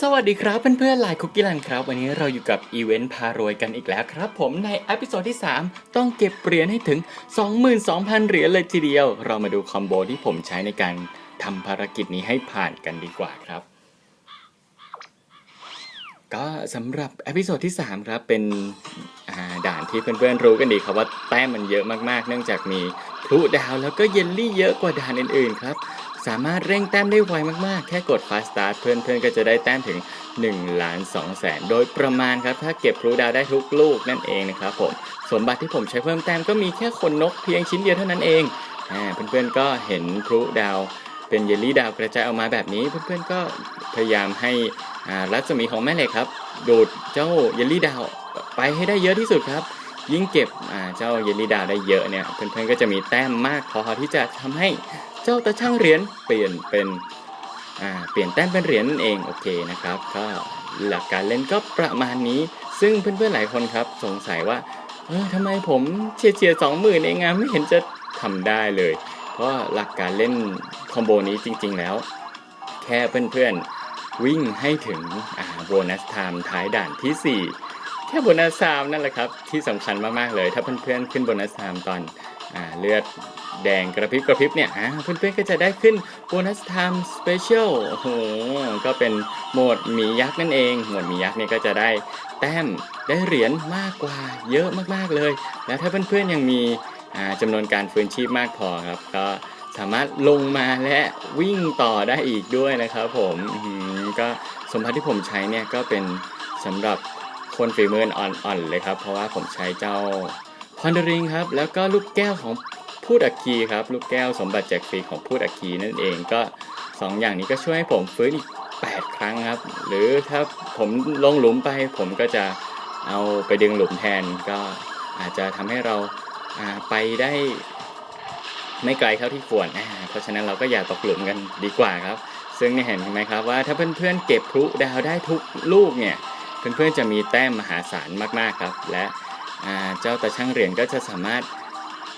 สวัสดีครับเพื่อนๆหลายคุกกี้ลันครับ วันนี้เราอยู่กับอีเวนต์พารวยกันอีกแล้วครับ ผมในอพิโซดที่ 3 ต้องเก็บเหรียญให้ถึง 22,000 เหรียญเลยทีเดียว เรามาดูคอมโบที่ผมใช้ในการทำภารกิจนี้ให้ผ่านกันดีกว่าครับ ก็สำหรับอพิโซดที่ 3 ครับ เป็นด่านที่เพื่อนๆรู้กันดีครับว่าแต้มมันเยอะมากๆ เนื่องจากมีพลุดาวแล้วก็เยลลี่เยอะกว่าด่านอื่นๆครับ สามารถเร่งแต้มได้ไวมากๆ แค่กด Fast Start เพื่อนๆ ก็จะได้แต้มถึง1ล้าน2แสนโดยประมาณครับ ถ้าเก็บพลุดาวได้ทุกลูกนั่นเองนะครับผม สมบัติที่ผมใช้เพิ่มแต้มก็มีแค่ขนนกเพียงชิ้นเดียวเท่านั้นเองเพื่อนๆก็เห็นพลุดาวเป็นเยลลี่ดาวกระจายออกมาแบบนี้เพื่อนๆก็พยายามให้รัศมีของแม่เหล็กครับ ดูดเจ้าเยลลี่ดาวไปให้ได้เยอะที่สุดครับ ยิ่งเก็บเจ้าเยลลี่ดาได้เยอะเนี่ยเพื่อนๆก็จะมีแต้มมากพอที่จะทำให้เจ้าตาช่างเหรียญเปลี่ยนเป็นเปลี่ยนแต้มเป็นเหรียญนั่นเองโอเคนะครับก็หลักการเล่นก็ประมาณนี้ ซึ่งเพื่อนๆหลายคนครับสงสัยว่าเออทำไมผมเฉียดเฉียดสองหมื่นเองอะไม่เห็นจะทำได้เลย เพราะหลักการเล่นคอมโบนี้จริง ๆ แล้ว แค่เพื่อนๆวิ่งให้ถึงโบนัสไทม์ท้ายด่านทีสี่4 ค่โบนัสไทม์นั่นแหละครับ ที่สำคัญมากๆเลย ถ้าเพื่อนๆขึ้นโบนัสไทม์ตอนอเลือดแดงกระพริบกระพริบเนี่ยเพื่อนๆก็จะได้ขึ้นโบนัสไทม์สเปเชียลโอ้โหก็เป็นโหมดหมียักษ์นั่นเองโหมดหมียักษ์เนี่ยก็จะได้แต้มได้เหรียญมากกว่าเยอะมากๆเลย แล้วถ้าเพื่อนๆยังมีจำนวนการฟื้นชีพมากพอครับ ก็สามารถลงมาและวิ่งต่อได้อีกด้วยนะครับผมก็สมบัติที่ผมใช้เนี่ยก็เป็นสำหรับ คนฝีมืออ่อนๆเลยครับ เพราะว่าผมใช้เจ้าคอนเดริงครับ แล้วก็ลูกแก้วของพูดอัคคีครับ ลูกแก้วสมบัติแจกฟรีของพูดอัคคีนั่นเองก็ 2 อย่างนี้ก็ช่วยให้ผมฟื้นอีก 8 ครั้งครับ หรือถ้าผมลงหลุมไป ผมก็จะเอาไปดึงหลุมแทนก็อาจจะทำให้เราไปได้ไม่ไกลเท่าที่ควร เพราะฉะนั้นเราก็อย่าตกหลุมกันดีกว่าครับ ซึ่งเนี่ยเห็นไหมครับว่าถ้าเพื่อนๆเก็บพลุดาวได้ทุกลูกเนี่ย เพื่อนๆจะมีแต้มมหาศาลมากๆครับ และเจ้าตาช่างเหรียญก็จะสามารถ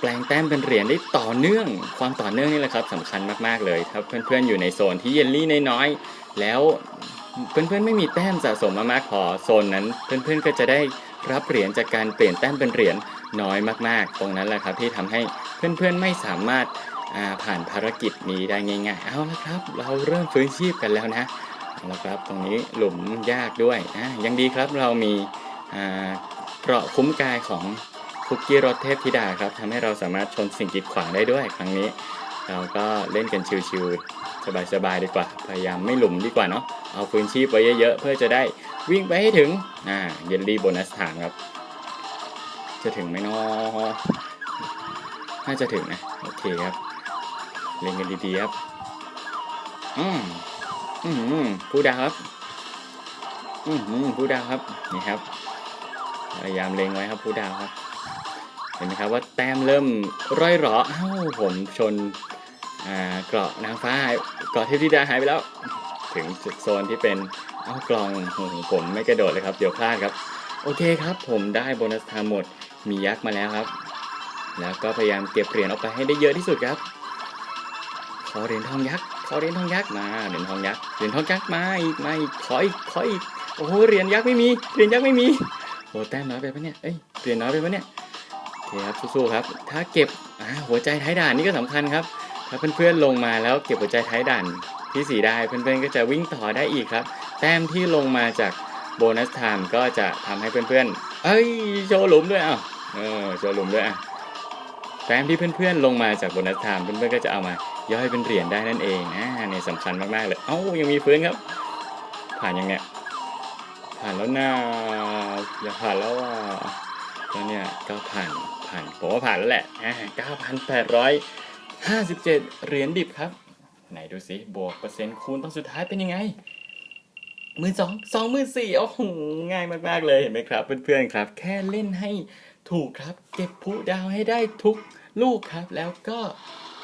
แปลงแต้มเป็นเหรียญได้ต่อเนื่อง ความต่อเนื่องนี่แหละครับสำคัญมากๆเลยถ้าเพื่อนๆอยู่ในโซนที่เยลลี่น้อยๆแล้วเพื่อนๆไม่มีแต้มสะสมมามากพอโซนนั้น เพื่อนๆก็จะได้รับเหรียญจากการเปลี่ยนแต้มเป็นเหรียญน้อยมากๆ ตรงนั้นแหละครับที่ทำให้เพื่อนๆไม่สามารถผ่านภารกิจนี้ได้ง่ายๆ เอาละครับ เราเริ่มฟื้นชีพกันแล้วนะ เอาละครับ ตรงนี้หลุมยากด้วยอะยังดีครับเรามีอ่าเกราะคุ้มกายของคุกกี้รสเทพธิดาครับทำให้เราสามารถชนสิ่งกีดขวางได้ด้วยครั้งนี้ เราก็เล่นกันชิวๆสบายๆดีกว่า พยายามไม่หลุมดีกว่าเนาะเอาฟืนชีพไว้เยอะๆ เพื่อจะได้วิ่งไปให้ถึงอ่าเยลลี่โบนัสถามครับ จะถึงไหมเนาะน่าจะถึงนะ โอเคครับ เล่นกันดีๆครับ อืม อืมผู้ดาวครับ อืมผู้ดาวครับ นี่ครับ พยายามเล็งไว้ครับผู้ดาวครับ เห็นไหมครับว่าแต้มเริ่มร่อยหรออ้าวผมชน อ่า เกราะนางฟ้าเกราะเทพธิดาหายไปแล้ว ถึงจุดโซนที่เป็นเอ้ากลองโอ้ผมไม่กระโดดเลยครับ เดี๋ยวพลาดครับ โอเคครับ ผมได้โบนัสไทม์หมด มียักษ์มาแล้วครับ แล้วก็พยายามเก็บเหรียญออกไปให้ได้เยอะที่สุดครับ ขอเหรียญทองยักษ์ ขอเหรียญทองยักษ์มาเหรียญทองยักษ์เหรียญทองยักษ์มาอีกมาอีกขออีกขออีกโอ้โหเหรียญยักษ์ไม่มีเหรียญยักษ์ไม่มีโอ้แต้มน้อยไปปะเนี่ยเอ้ยเหรียญน้อยไปปะเนี่ยโอเคครับสู้ๆครับ ถ้าเก็บหัวใจท้ายด่านนี่ก็สำคัญครับ ถ้าเพื่อนๆลงมาแล้วเก็บหัวใจท้ายด่านที่สี่ได้เพื่อนๆก็จะวิ่งต่อได้อีกครับ แต้มที่ลงมาจากโบนัสไทม์ก็จะทำให้เพื่อนๆเอ้ยโชว์หลุมด้วยอะเออโชว์หลุมด้วยอะแต้มที่เพื่อนๆลงมาจากโบนัสไทม์เพื่อนๆก็จะเอามา ย่อยเป็นเหรียญได้นั่นเองอ่าเนี่ยสำคัญมากๆเลย เอ้ายังมีฟื้นครับ ผ่านยังเนี่ยผ่านแล้วนะอย่าผ่านแล้วอะแล้วเนี่ยก็ผ่านผ่านผมว่าผ่านแล้วแหละอ่า9,857เหรียญดิบครับ ไหนดูสิบวกเปอร์เซ็นต์คูณตอนสุดท้ายเป็นยังไงหมื่นสองสองหมื่นสี่โอ้โหง่ายมากๆเลยเห็นไหมครับ เพื่อนๆครับ แค่เล่นให้ถูกครับ เก็บผู้ดาวให้ได้ทุกลูกครับ แล้วก็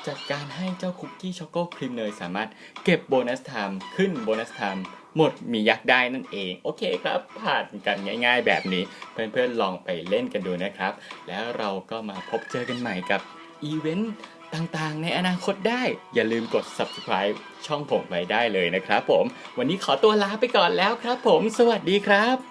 จัดการให้เจ้าคุกกี้ช็อกโกครีมเนยสามารถเก็บโบนัสไทม์ขึ้นโบนัสไทม์หมดมียักษ์ได้นั่นเอง โอเคครับผ่านกันง่าย ๆ แบบนี้ เพื่อนๆลองไปเล่นกันดูนะครับ แล้วเราก็มาพบเจอกันใหม่กับอีเวนต์ต่างๆ ในอนาคตได้ อย่าลืมกด subscribe ช่องผมไว้ได้เลยนะครับผม วันนี้ขอตัวลาไปก่อนแล้วครับผม สวัสดีครับ